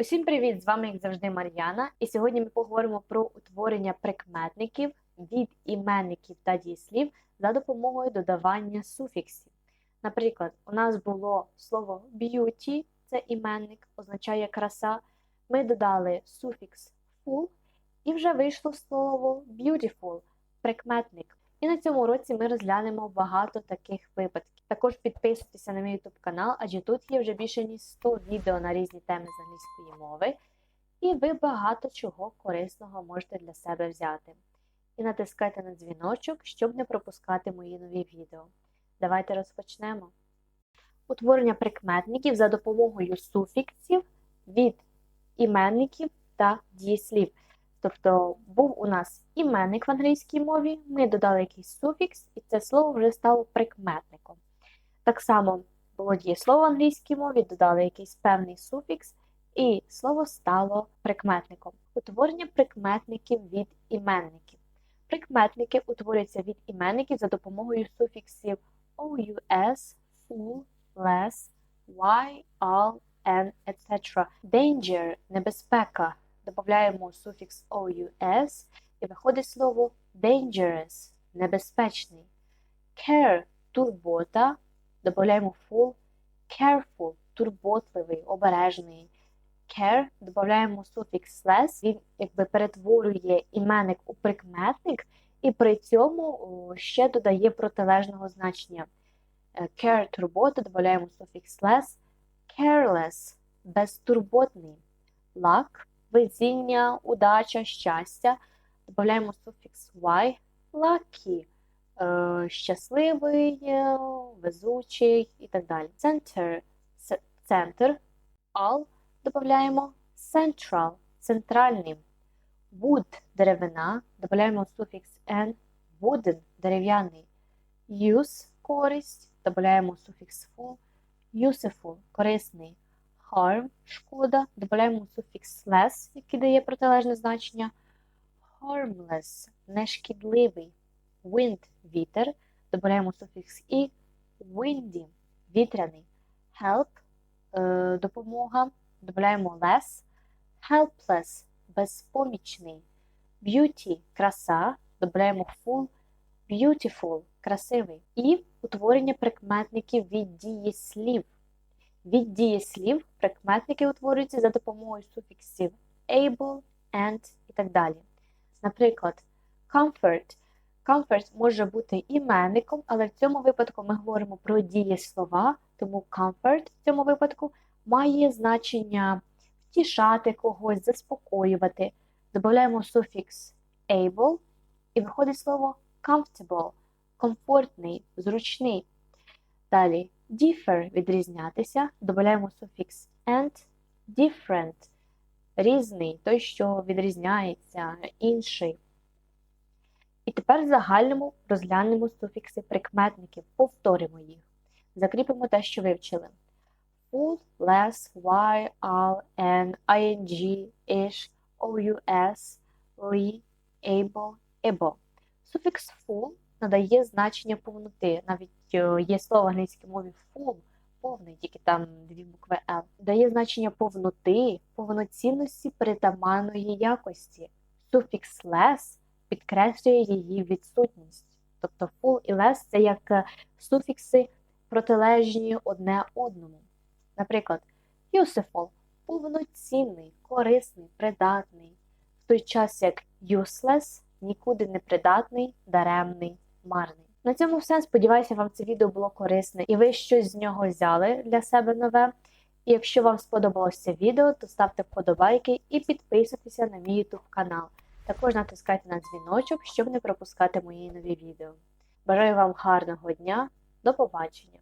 Усім привіт! З вами, як завжди, Мар'яна. І сьогодні ми поговоримо про утворення прикметників від іменників та дієслів за допомогою додавання суфіксів. Наприклад, у нас було слово beauty, це іменник, означає краса. Ми додали суфікс full, і вже вийшло слово beautiful, прикметник. І на цьому уроці ми розглянемо багато таких випадків. Також підписуйтеся на мій YouTube канал, адже тут є вже більше ніж 100 відео на різні теми з англійської мови, і ви багато чого корисного можете для себе взяти. І натискайте на дзвіночок, щоб не пропускати мої нові відео. Давайте розпочнемо. Утворення прикметників за допомогою суфіксів від іменників та дієслів. Тобто був у нас іменник в англійській мові, ми додали якийсь суфікс, і це слово вже стало прикметником. Так само було дієслово в англійській мові, додали якийсь певний суфікс, і слово стало прикметником. Утворення прикметників від іменників. Прикметники утворюються від іменників за допомогою суфіксів OUS, full, less, y, all, and, etc. Danger – небезпека. Додаємо суфікс OUS і виходить слово dangerous – небезпечний. Care – турбота. Додаємо full, careful – турботливий, обережний. Care додаємо суфікс less, він якби перетворює іменник у прикметник і при цьому ще додає протилежного значення. Е, Care – турбота, додаємо суфікс less, careless – безтурботний. Luck – везіння, удача, щастя. Додаємо суфікс y, lucky е, щасливий, е, везучий і так далі. Center центр, all додаємо central центральний. Wood деревина, додаємо суфікс n, wooden дерев'яний. Use користь, додаємо суфікс full, useful корисний. Harm шкода, додаємо суфікс less, який дає протилежне значення. Harmless нешкідливий. Wind вітер, додаємо суфікс і windy вітряний. Help е, допомога, додаємо less, helpless безпомічний. Beauty краса, додаємо full, beautiful красивий. І утворення прикметників від дієслів. Від дієслів прикметники утворюються за допомогою суфіксів able, and і так далі. Наприклад, comfort. Comfort може бути іменником, але в цьому випадку ми говоримо про дієслова, тому comfort в цьому випадку має значення втішати когось, заспокоювати. Додаємо суфікс able і виходить слово comfortable, комфортний, зручний. Далі differ відрізнятися, додаємо суфікс and, different, різний, той, що відрізняється, інший. І тепер в загальному розглянемо суфікси прикметників, повторимо їх. Закріпимо те, що вивчили. Full, less, y, all, n, ing, ish, ous, li, able, able. Суфікс full надає значення повноти. Навіть е, є слово в англійській мові full, повний, тільки там дві букви L. Дає значення повноти, повноцінності притаманної якості. Суфікс less підкреслює її відсутність. Тобто full і less це як е, суфікси протилежні одне одному. Наприклад, useful повноцінний, корисний, придатний, в той час як useless нікуди не придатний, даремний, марний. На цьому все. Сподіваюся, вам це відео було корисне і ви щось з нього взяли для себе нове. І якщо вам сподобалося відео, то ставте вподобайки і підписуйтеся на мій YouTube канал. Також натискайте на дзвіночок, щоб не пропускати мої нові відео. Бажаю вам гарного дня, до побачення!